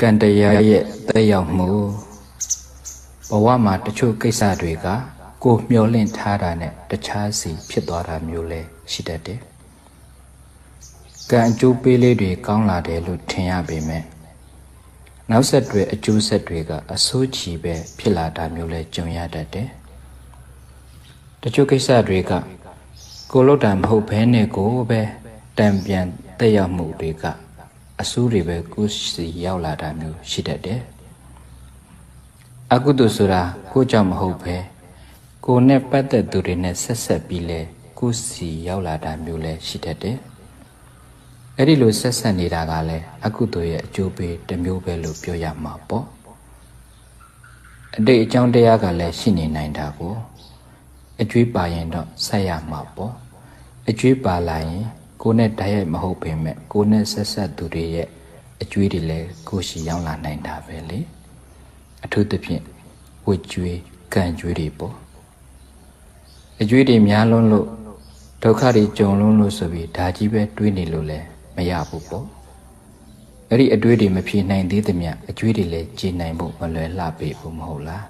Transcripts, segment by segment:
ကံတရားရဲ့တက်ရောက်မှုဘဝမှာတချို့ကိစ္စတွေက ကိုမျောလင့်ထားတာနဲ့တခြားစီဖြစ်သွားတာမျိုးလဲရှိတတ်တယ်။ကံအကျိုးပေးလေးတွေကောင်းလာတယ်လို့ထင်ရပေမဲ့နောက်ဆက်တွဲအကျိုးဆက်တွေကအဆိုးချီပဲဖြစ်လာတာမျိုးလဲကြုံရတတ်တယ်။တချို့ကိစ္စတွေကကိုလို့တာမဟုတ်ဘဲနဲ့ကိုပဲတံပြန်တက်ရောက်မှုတွေက အဆိုးတွေပဲကိုယ်စီရောက်လာတာမျိုးရှိတတ်တယ်။အကုသိုလ်ဆိုတာကိုကြောင့်မဟုတ်ပဲကိုနဲ့ပတ်သက်သူတွေနဲ့ဆက်ဆက်ပြီးလဲကိုယ်စီရောက်လာတာမျိုးလည်းရှိတတ်တယ်။အဲ့ဒီလိုဆက်ဆက်နေတာကလည်းအကုသိုလ်ရဲ့အကျိုးပေးတစ်မျိုးပဲလို့ပြောရမှာပေါ့။အတိတ်အကြောင်းတရားကလည်းရှိနေနိုင်တာကိုအကျွေးပါရင်တော့ဆက်ရမှာပေါ့။အကျွေးပါလာရင် ကိုနဲ့တိုက်ရိုက်မဟုတ်ပေမဲ့ကိုနဲ့ဆက်ဆက်သူတွေရဲ့အကျွေးတွေလည်းကိုရှိရောက်လာနိုင်တာပဲလေအထူးသဖြင့်ဝတ်ကျွေးကံကျွေးတွေပေါ့အကျွေးတွေများလွန်းလို့ဒုက္ခတွေကြုံလွန်းလို့ဆိုပြီးဒါကြီးပဲတွေးနေလို့လည်းမရဘူးပေါ့အဲ့ဒီအတွေးတွေမဖြေနိုင်သေးသမျှအကျွေးတွေလည်းကြည်နိုင်ဖို့မလွယ်လှပေဘူးမဟုတ်လား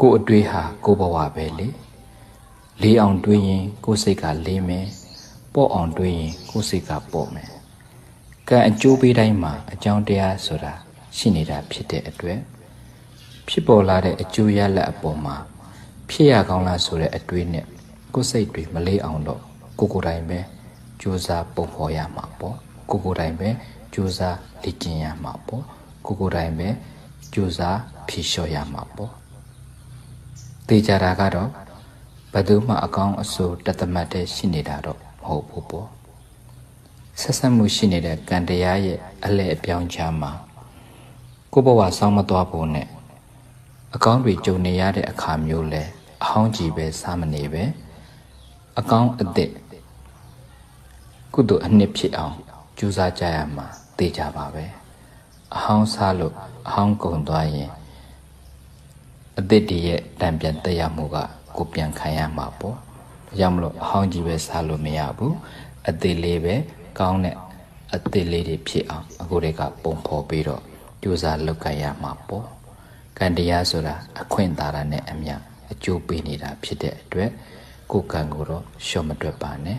ကိုအတွေးဟာကိုဘဝပဲလေလေးအောင်တွေးရင်ကိုစိတ်ကလေးမယ် ပေါ့အောင်တွေးရင်ကိုယ်စိတ်ကပေါ့မယ်ကံအကျိုးပေးတိုင်းမှာအကြောင်းတရားဆိုတာရှိနေတာဖြစ်တဲ့အတွက်ဖြစ်ပေါ်လာတဲ့အကျိုးရလဒ်အပေါ်မှာဖြစ်ရကောင်းလားဆိုတဲ့အတွေးနဲ့ကိုယ်စိတ်တွေမလေးအောင်တော့ကိုကိုယ်တိုင်ပဲကြိုးစားပုံဖော်ရမှာပေါ့ကိုကိုယ်တိုင်ပဲကြိုးစားလေ့ကျင့်ရမှာပေါ့ကိုကိုယ်တိုင်ပဲကြိုးစားဖြေလျှော့ရမှာပေါ့သိကြတာကတော့ဘယ်သူမှအကောင်းအဆိုးတသမတ်တဲ့ရှိနေတာတော့မ ဟုတ်ဘူးပေါ့ဆက်ဆက်မှုရှိနေတဲ့ကံတရားရဲ့အလဲအပြောင်းချမှာကိုဘဝဆောင်းမသွားဖို့နဲ့အကောင်းတွေကြုံနေရတဲ့အခါမျိုးလဲအဟောင်းကြီးပဲစားမနေပဲအကောင်းအသစ်ကုသိုလ်အနှစ်ဖြစ်အောင်ကြိုးစားကြရမှာသိကြပါပဲအဟောင်းစားလို့အဟောင်းကုန်သွားရင်အသစ်တည်းရဲ့တံပြန်တက်ရမှုကကိုပြန်ခံရမှာပေါ့ဒါ ကြောင့်မလို့အဟောင်းကြီးပဲစားလို့မရဘူးအသေးလေးပဲကောင်းတဲ့အသေးလေးတွေဖြစ်အောင်အခုတွေကပုံဖော်ပြီးတော့ကြိုးစားလုပ်ကြရမှာပေါ့ကံတရားဆိုတာအခွင့်သာရနဲ့အမျှအကျိုးပေးနေတာဖြစ်တဲ့အတွက်ကိုယ်ကံကိုတော့ရှော့မတွက်ပါနဲ့